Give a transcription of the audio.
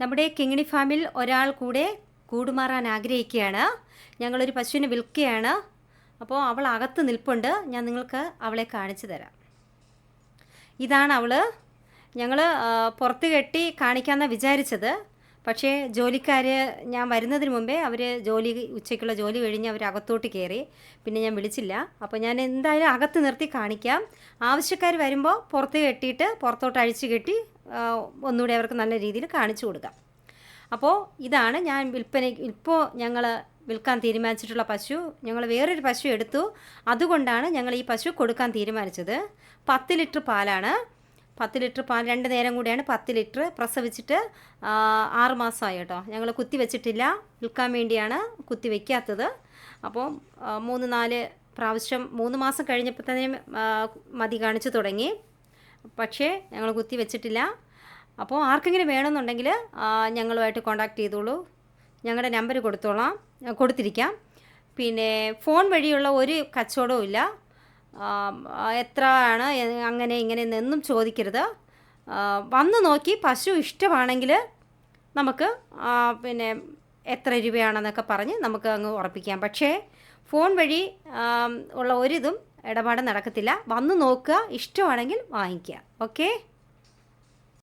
നമ്മുടെ കിങ്ങിണി ഫാമിൽ ഒരാൾ കൂടെ കൂടുമാറാൻ ആഗ്രഹിക്കുകയാണ്. ഞങ്ങളൊരു പശുവിനെ വിൽക്കുകയാണ്. അപ്പോൾ അവൾ അകത്ത് നിൽപ്പുണ്ട്. ഞാൻ നിങ്ങൾക്ക് അവളെ കാണിച്ചു തരാം. ഇതാണ് അവൾ ഞങ്ങൾ പുറത്ത് കെട്ടി കാണിക്കാമെന്നാണ് വിചാരിച്ചത്. പക്ഷേ ജോലിക്കാർ ഞാൻ വരുന്നതിന് മുമ്പേ അവർ ജോലി ഉച്ചയ്ക്കുള്ള ജോലി കഴിഞ്ഞ് അവർ അകത്തോട്ട് കയറി പിന്നെ ഞാൻ വിളിച്ചില്ല. അപ്പോൾ ഞാൻ എന്തായാലും അകത്ത് നിർത്തി കാണിക്കാം. ആവശ്യക്കാർ വരുമ്പോൾ പുറത്ത് കെട്ടിയിട്ട് പുറത്തോട്ട് അഴിച്ചു കെട്ടി ഒന്നുകൂടി അവർക്ക് നല്ല രീതിയിൽ കാണിച്ചു കൊടുക്കാം. അപ്പോൾ ഇതാണ് ഞാൻ വിൽപ്പന ഇപ്പോൾ ഞങ്ങൾ വിൽക്കാൻ തീരുമാനിച്ചിട്ടുള്ള പശു. ഞങ്ങൾ വേറൊരു പശു എടുത്തു. അതുകൊണ്ടാണ് ഞങ്ങൾ ഈ പശു കൊടുക്കാൻ തീരുമാനിച്ചത്. പത്ത് ലിറ്റർ പാലാണ്. പത്ത് ലിറ്റർ പാൽ രണ്ട് നേരം കൂടിയാണ് പത്ത് ലിറ്റർ പ്രസവിച്ചിട്ട് ആറ് മാസമായി കേട്ടോ. ഞങ്ങൾ കുത്തി വെച്ചിട്ടില്ല. വിൽക്കാൻ വേണ്ടിയാണ് കുത്തി വയ്ക്കാത്തത് അപ്പോൾ മൂന്ന് നാല് പ്രാവശ്യം മൂന്ന് മാസം കഴിഞ്ഞപ്പോൾ തന്നെ മതി കാണിച്ചു തുടങ്ങി. പക്ഷേ ഞങ്ങൾ കുത്തി വെച്ചിട്ടില്ല. അപ്പോൾ ആർക്കെങ്കിലും വേണമെന്നുണ്ടെങ്കിൽ ഞങ്ങളുമായിട്ട് കോണ്ടാക്ട് ചെയ്തോളൂ. ഞങ്ങളുടെ നമ്പർ കൊടുത്തോളാം. കൊടുത്തിരിക്കാം. പിന്നെ ഫോൺ വഴിയുള്ള ഒരു കച്ചവടവും ഇല്ല. ആം, ആ, എത്ര ആണ് എ- അങ്ങനെ ഇങ്ങനെ എന്നും ചോദിക്കരുത്. വന്ന് നോക്കി പശു ഇഷ്ടമാണെങ്കിൽ നമുക്ക് പിന്നെ എത്ര രൂപയാണെന്നൊക്കെ പറഞ്ഞ് നമുക്ക് അങ്ങ് ഉറപ്പിക്കാം. പക്ഷേ ഫോൺ വഴി ഉള്ള ഒരിതും ഇടപാട് നടക്കത്തില്ല. വന്ന് നോക്കുക ഇഷ്ടമാണെങ്കിൽ വാങ്ങിക്കുക. ഓക്കേ?